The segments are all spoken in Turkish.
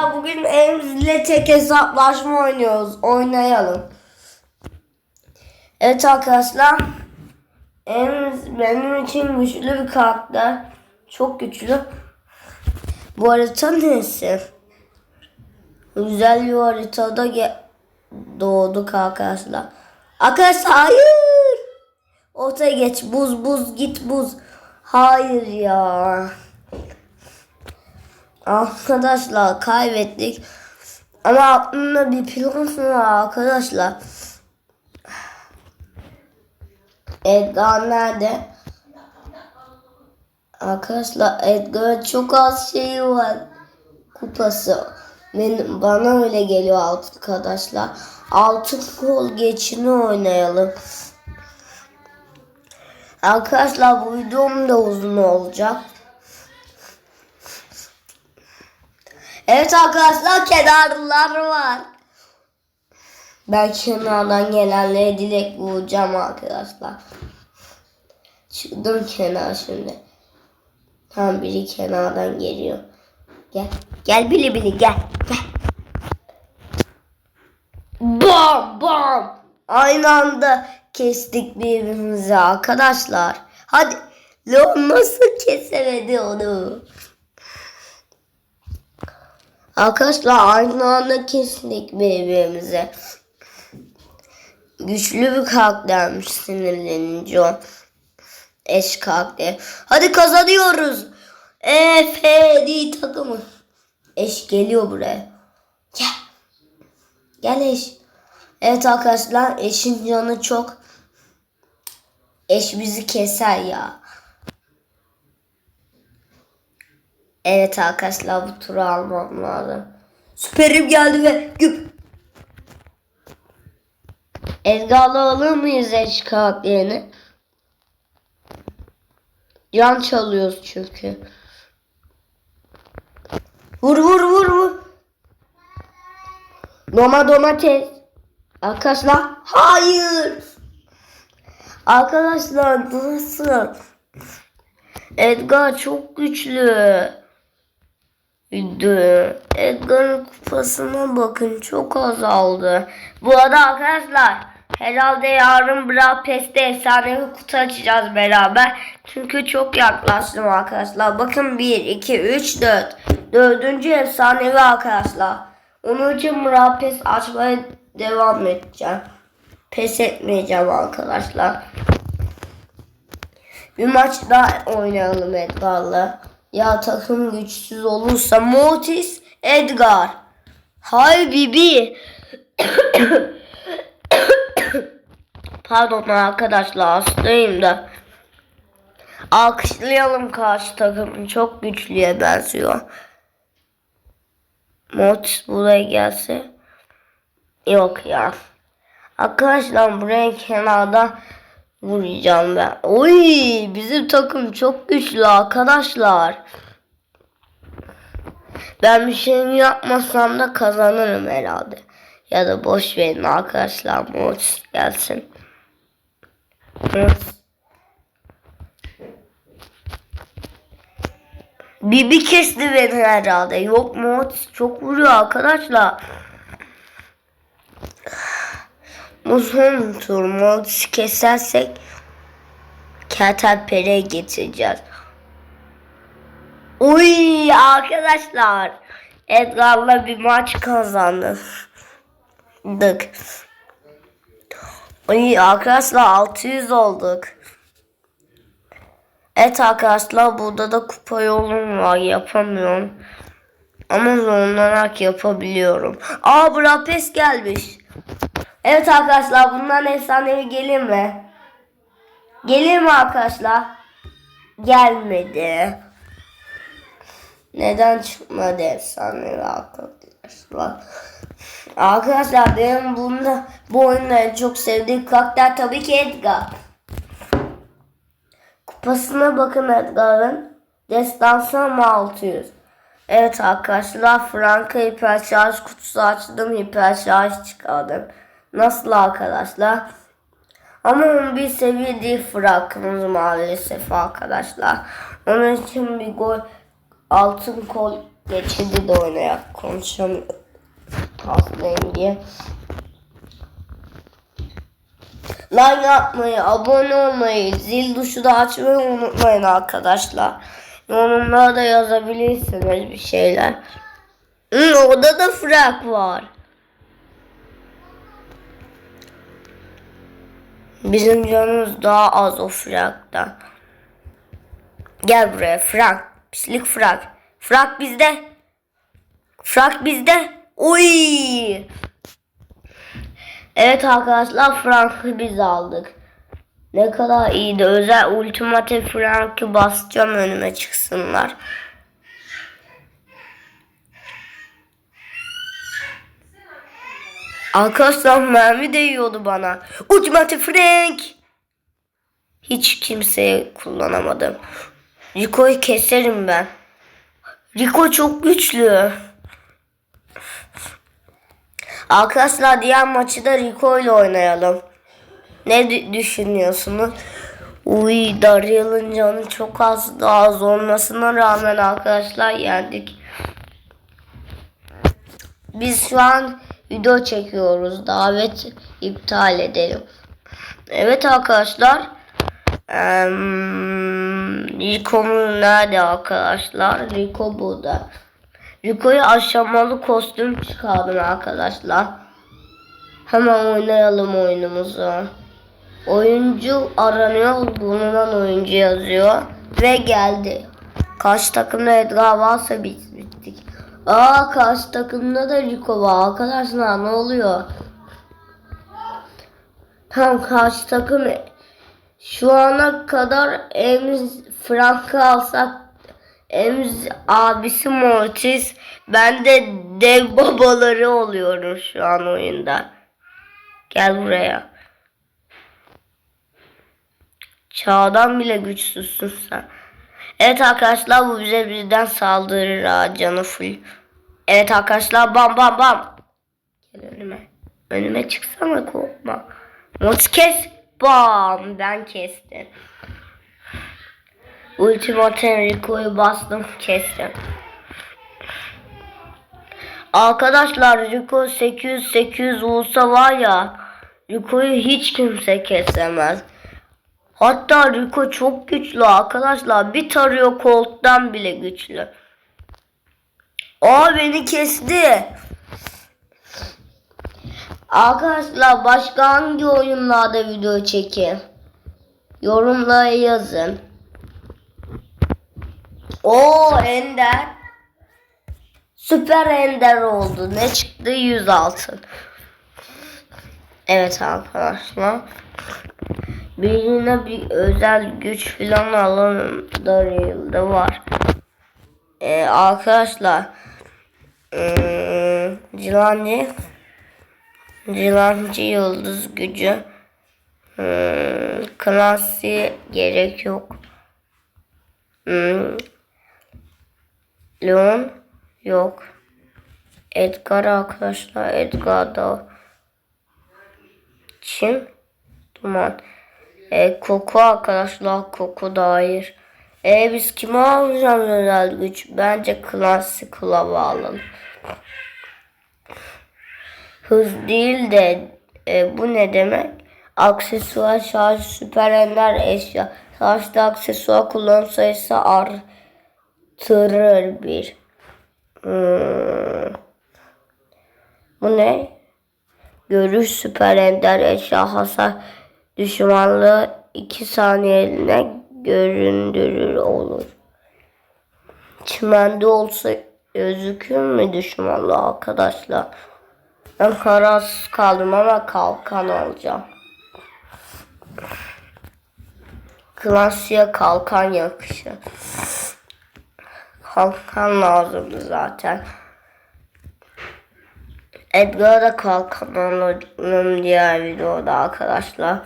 Bugün Emz'le tek hesaplaşma oynuyoruz. Oynayalım. Evet arkadaşlar. Emz benim için güçlü bir karakter. Çok güçlü. Bu harita neyse. Güzel bir haritada doğduk arkadaşlar. Arkadaşlar hayır. Ortaya geç. Buz buz git buz. Hayır ya. Arkadaşlar kaybettik. Ama aklımda bir plan var arkadaşlar. Edgar nerede? Arkadaşlar Edgar'ın çok az şeyi var. Kupası. Benim, bana öyle geliyor arkadaşlar. Altın kol geçini oynayalım. Arkadaşlar bu videom da uzun olacak. Evet arkadaşlar kenarlar var. Ben kenardan gelenlere dilek vuracağım arkadaşlar. Çıktım kenar şimdi. Tam biri kenardan geliyor. Gel. Gel bili bili gel. Gel. Bam bam. Aynı anda kestik birbirimizi arkadaşlar. Hadi. Leon nasıl kesemedi onu? Arkadaşlar aynı anda kestik birbirimize. Güçlü bir karaktermiş sinirlenince o. Eş karakter. Hadi kazanıyoruz. Efedi takımı. Eş geliyor buraya. Gel. Gel eş. Evet arkadaşlar eşin canı çok. Eş bizi keser ya. Evet arkadaşlar bu turu almam lazım. Süperim geldi ve güp. Ezgalı alır mıyız eş karakterini? Can çalıyoruz çünkü. Vur vur vur vur. Doma domates. Arkadaşlar hayır. Arkadaşlar nasıl? Edgar çok güçlü. Edgar'ın kupasına bakın çok azaldı. Bu arada arkadaşlar herhalde yarın Brawl Pass'te efsanevi kutu açacağız beraber. Çünkü çok yaklaştım arkadaşlar. Bakın 1, 2, 3, 4. Dördüncü efsanevi arkadaşlar. Onun için Brawl Pass açmaya devam edeceğim. Pes etmeyeceğim arkadaşlar. Bir maç daha oynayalım Edgar'la. Ya takım güçsüz olursa Mortis, Edgar. Hay Bibi. Pardon arkadaşlar hastayım da. Alkışlayalım karşı takım. Çok güçlüye benziyor. Mortis buraya gelse. Yok ya. Arkadaşlar buraya kenarda vuracağım ben. Oy bizim takım çok güçlü arkadaşlar. Ben bir şey yapmasam da kazanırım herhalde. Ya da boş verin arkadaşlar. Mortis gelsin. Bibi kesti beni herhalde. Yok Mortis çok vuruyor arkadaşlar. Bu son tur Mortis'i kesersek Kertenpere'ye getireceğiz. Uy arkadaşlar. Edgar'la bir maç kazandık. Uy arkadaşlar 600 olduk. Evet arkadaşlar burada da kupa yolum var yapamıyorum. Ama zorlanarak yapabiliyorum. Aa Brapes gelmiş. Evet arkadaşlar bundan efsanevi gelir mi? Gelir mi arkadaşlar? Gelmedi. Neden çıkmadı efsanevi arkadaşlar? Arkadaşlar benim bunda bu oyunda en çok sevdiğim karakter tabii ki Edgar. Kupasına bakın Edgar'ın. Destansı ama 600. Evet arkadaşlar Franka hiperşarj kutusu açtım. Hiperşarj çıkardım. Nasıl arkadaşlar? Ama 11 seviye değil Frank'ımız maalesef arkadaşlar. Onun için bir gol altın kol geçidi de oynayak. Konuşamıyorum. Hastayım diye. Like yapmayı, abone olmayı, zil tuşu da açmayı unutmayın arkadaşlar. Yorumlara da yazabilirsiniz bir şeyler. Hı, orada da frak var. Bizim canımız daha az o fraktan. Gel buraya frak. Pislik frak. Frak bizde. Frak bizde. Oy. Evet arkadaşlar Frank'ı biz aldık. Ne kadar iyiydi. Özel ultimate Frank'ı basacağım önüme çıksınlar. Arkadaşlar mermi değiyordu bana. Ultimate Frank. Hiç kimseye kullanamadım. Rico'yu keserim ben. Rico çok güçlü. Arkadaşlar diğer maçı da Rico ile oynayalım. Ne dü- düşünüyorsunuz? Uy Daryal'ın canı çok az daha az olmasına rağmen arkadaşlar yendik. Biz şu an video çekiyoruz. Davet iptal edelim. Evet arkadaşlar. Eee Rico'muz nerede arkadaşlar? Rico burada. Rico'ya aşamalı kostüm çıkardım arkadaşlar. Hemen oynayalım oyunumuzu. Oyuncu aranıyor. Bulunan oyuncu yazıyor. Ve geldi. Karşı takımda Edgar varsa bittik. Aa karşı takımda da Rico var. Arkadaşlar ne oluyor? Tam karşı takım şu ana kadar Emz Frank'ı alsak Emz abisi Mortis ben de dev babaları oluyorum şu an oyunda. Gel buraya. Çağdan bile güçsüzsün sen. Evet arkadaşlar bu bize birden saldırır ha canı full. Evet arkadaşlar bam bam bam. Gel önüme. Önüme çıksana korkma. Mot kes. Bam ben kestim. Ultimate Enrico'yu bastım kestim. Arkadaşlar Rico 800 800 olsa var ya Rico'yu hiç kimse kesemez. Hatta Rico çok güçlü arkadaşlar. Bir tarıyor Colt'tan bile güçlü. Aa beni kesti. Arkadaşlar başka hangi oyunlarda video çekeyim? Yorumlara yazın. O Ender. Süper Ender oldu. Ne çıktı? 100 altın. Evet arkadaşlar. Birine bir özel güç falan. Daryl'da var. Ee, arkadaşlar. Ee, Cilancı. Cilancı yıldız gücü. Hmm, klasi gerek yok. Hmm, Leon yok. Edgar arkadaşlar Edgar da Çin Duman. E, koku arkadaşlar koku dair. E biz kime alacağız özel güç? Bence klasik klava alalım. Hız değil de e, bu ne demek? Aksesuar şarj süper ender eşya. Şarjda aksesuar kullanım sayısı artırır bir. Hmm. Bu ne? Görüş süper ender eşya hasar düşmanlığı 2 saniyeliğine göründürür olur. Çimende olsa gözükür mü düşmanlığı arkadaşlar? Ben kararsız kaldım ama kalkan alacağım. Klasiğe kalkan yakışır. Kalkan lazımdı zaten. Edgar'a da kalkan alalım diğer videoda arkadaşlar.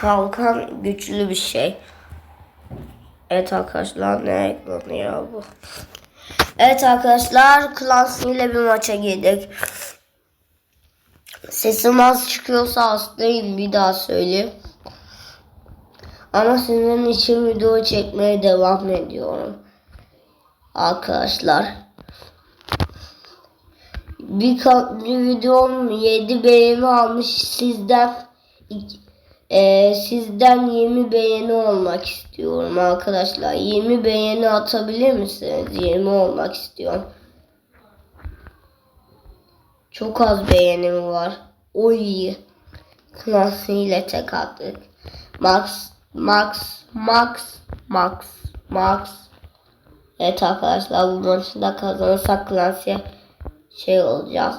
Kalkan güçlü bir şey. Evet arkadaşlar ne ekranıyor bu? Evet arkadaşlar Clancy ile bir maça girdik. Sesim az çıkıyorsa hastayım bir daha söyleyeyim. Ama sizin için video çekmeye devam ediyorum. Arkadaşlar. Bir katlı videom 7 beğeni almış sizden e, sizden 20 beğeni olmak istiyorum arkadaşlar. 20 beğeni atabilir misiniz? 20 olmak istiyorum. Çok az beğenim var. Oy. Klasiyle tek attık. Max, Max, Max, Max, Max. Evet arkadaşlar bu maçı da kazanırsak klasiye şey olacağız.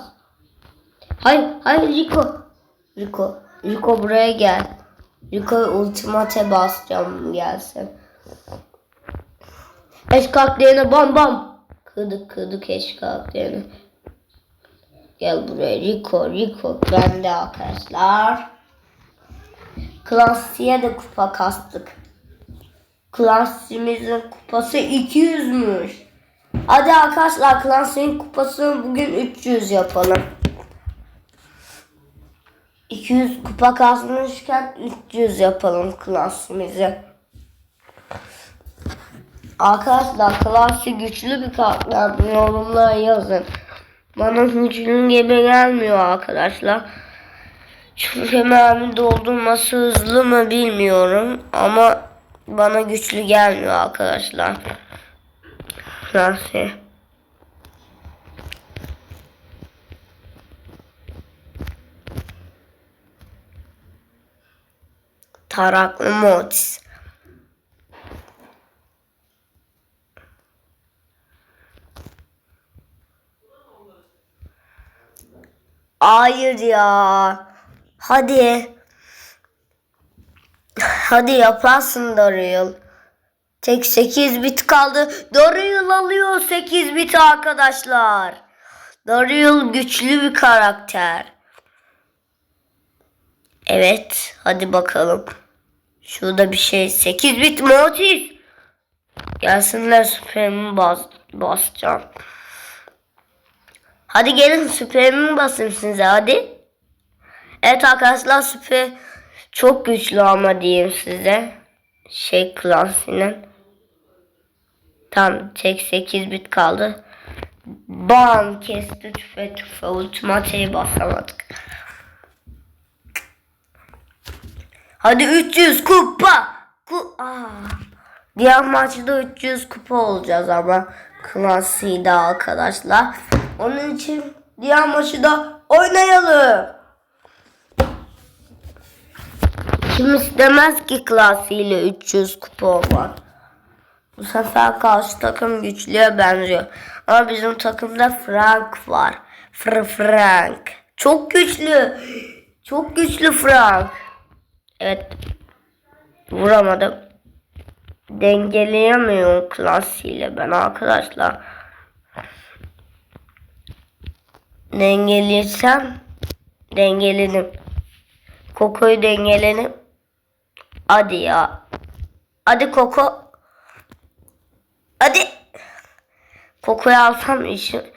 Hayır, hayır Rico. Rico, Rico buraya gel. Rico ultimate basacağım gelsin. Eşkaklarını bam bam. Kırdık kırdık eşkaklarını. Gel buraya Rico Rico bende arkadaşlar. Klasiye de kupa kastık. Klasimizin kupası 200'müş. Hadi arkadaşlar klasiğin kupasını bugün 300 yapalım. 200 kupa kasmışken 300 yapalım klasimizi. Arkadaşlar klasi güçlü bir karakter. Yorumlara yazın. Bana güçlü gibi gelmiyor arkadaşlar. Çünkü mermi doldurması hızlı mı bilmiyorum ama bana güçlü gelmiyor arkadaşlar. Nasıl? Taraklı Mortis. Hayır ya. Hadi. Hadi yaparsın Daryl. Tek 8 bit kaldı. Daryl alıyor 8 bit arkadaşlar. Daryl güçlü bir karakter. Evet. Hadi bakalım. Şurada bir şey. 8 bit Mortis. Gelsinler süperimi bas basacağım. Hadi gelin süperimi basın size hadi. Evet arkadaşlar süper çok güçlü ama diyeyim size. Şey klasinin. Tam tek 8 bit kaldı. Bam kesti tüfe tüfe ultimateyi basamadık. Hadi 300 kupa. Ku. Diğer maçta 300 kupa olacağız ama klasiği arkadaşlar. Onun için diğer maçı da oynayalım. Kim istemez ki klasiyle 300 kupa olmak. Bu sefer karşı takım güçlüye benziyor. Ama bizim takımda Frank var. Fr Frank. Çok güçlü. Çok güçlü Frank. Evet. Vuramadım. Dengeleyemiyorum klasiyle ben arkadaşlar. Dengelesem dengelenim. Kokoyu dengelenim. Hadi ya. Hadi Koko. Hadi. Koko'yu alsam işi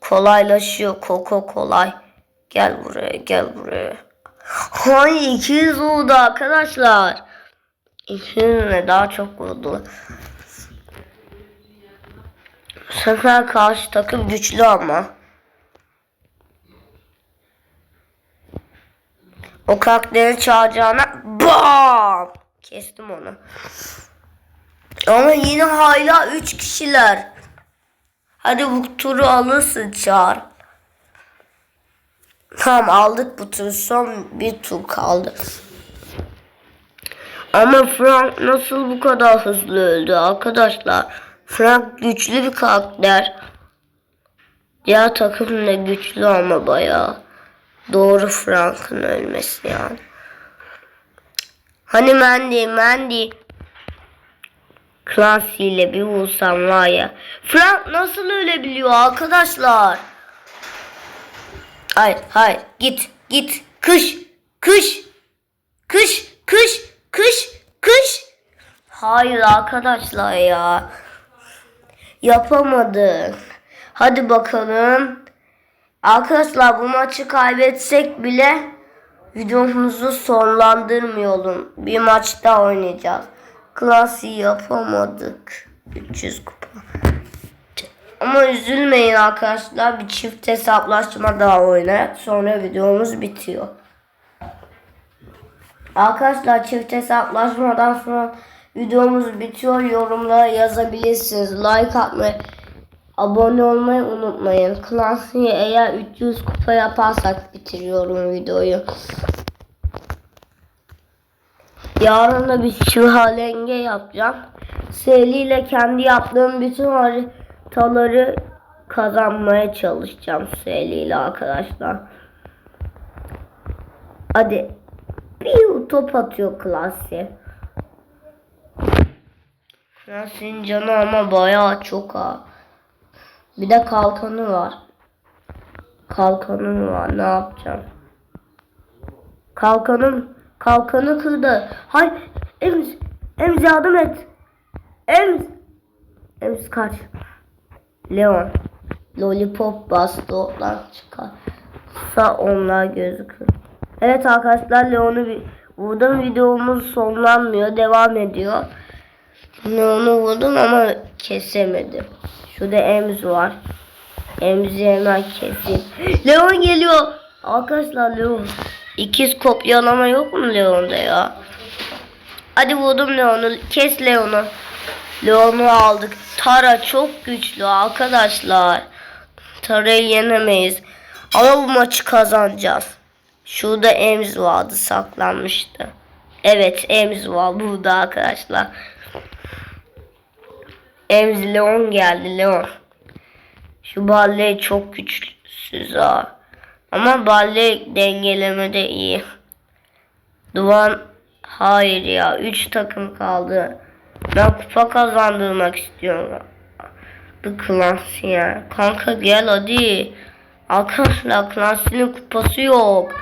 kolaylaşıyor. Koko kolay. Gel buraya gel buraya. Hay 200 oldu arkadaşlar. 200 ne daha çok oldu. Bu sefer karşı takım güçlü ama. O karakteri çağıracağına BAM! Kestim onu. Ama yine hala 3 kişiler. Hadi bu turu alırsın çağır. Tamam aldık bu turu. Son bir tur kaldı. Ama Frank nasıl bu kadar hızlı öldü arkadaşlar? Frank güçlü bir karakter. Diğer takım da güçlü ama bayağı. Doğru Frank'ın ölmesi yani. Hani Mandy, Mandy. Clancy ile bir vursam var ya. Frank nasıl ölebiliyor arkadaşlar? Hayır, hayır. Git, git. Kış, kış, kış, kış, kış, kış. Hayır arkadaşlar ya. Yapamadık. Hadi bakalım. Arkadaşlar bu maçı kaybetsek bile videomuzu sonlandırmayalım. Bir maç daha oynayacağız. Klasi yapamadık. 300 kupa. Ama üzülmeyin arkadaşlar. Bir çift hesaplaşma daha oynayak. Sonra videomuz bitiyor. Arkadaşlar çift hesaplaşmadan sonra videomuz bitiyor. Yorumlara yazabilirsiniz. Like atmayı, abone olmayı unutmayın. Clans'ı eğer 300 kupa yaparsak bitiriyorum videoyu. Yarın da bir şıhalenge yapacağım. Seli ile kendi yaptığım bütün haritaları kazanmaya çalışacağım Seli ile arkadaşlar. Hadi. Bir top atıyor klasi. Klasi'nin canı ama bayağı çok ha. Bir de kalkanı var. Kalkanım var. Ne yapacağım? Kalkanım kalkanı kırdı. Hay Emz Emz yardım et. Emz Emz kaç. Leon Lollipop bastı oradan çıkarsa onlar gözükür. Evet arkadaşlar Leon'u bir vurdum videomuz sonlanmıyor devam ediyor. Leon'u vurdum ama kesemedim. Şurada Emz var. Emzi hemen keseyim. Leon geliyor. Arkadaşlar Leon. İkiz kopyalama yok mu Leon'da ya? Hadi vurdum Leon'u. Kes Leon'u. Leon'u aldık. Tara çok güçlü arkadaşlar. Tara'yı yenemeyiz. Ama bu maçı kazanacağız. Şurada Ems vardı saklanmıştı. Evet Ems var burada arkadaşlar. Ems Leon geldi Leon. Şu Barley çok güçsüz ha. Ama Barley dengelemede iyi. Duvan hayır ya. 3 takım kaldı. Ben kupa kazandırmak istiyorum. Bir klans ya. Kanka gel hadi. Arkadaşlar Clancy'nin kupası yok.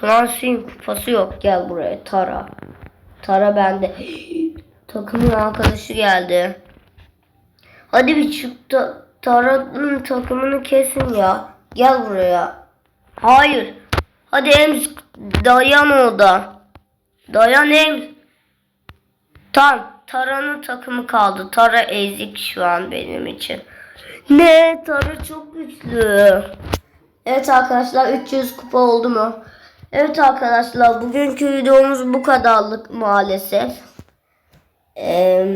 Clancy'nin kupası yok. Gel buraya Tara. Tara bende. Takımın arkadaşı geldi. Hadi bir çık da Tara'nın takımını kesin ya. Gel buraya. Hayır. Hadi Ems dayan orada. Dayan Ems. Tam Tara'nın takımı kaldı. Tara ezik şu an benim için. Ne? Tara çok güçlü. Evet arkadaşlar 300 kupa oldu mu? Evet arkadaşlar bugünkü videomuz bu kadarlık maalesef. Ee,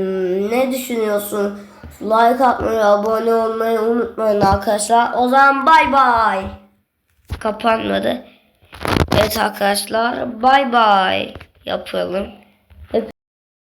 ne düşünüyorsun? Like atmayı, abone olmayı unutmayın arkadaşlar. O zaman bay bay. Kapanmadı. Evet arkadaşlar bay bay yapalım.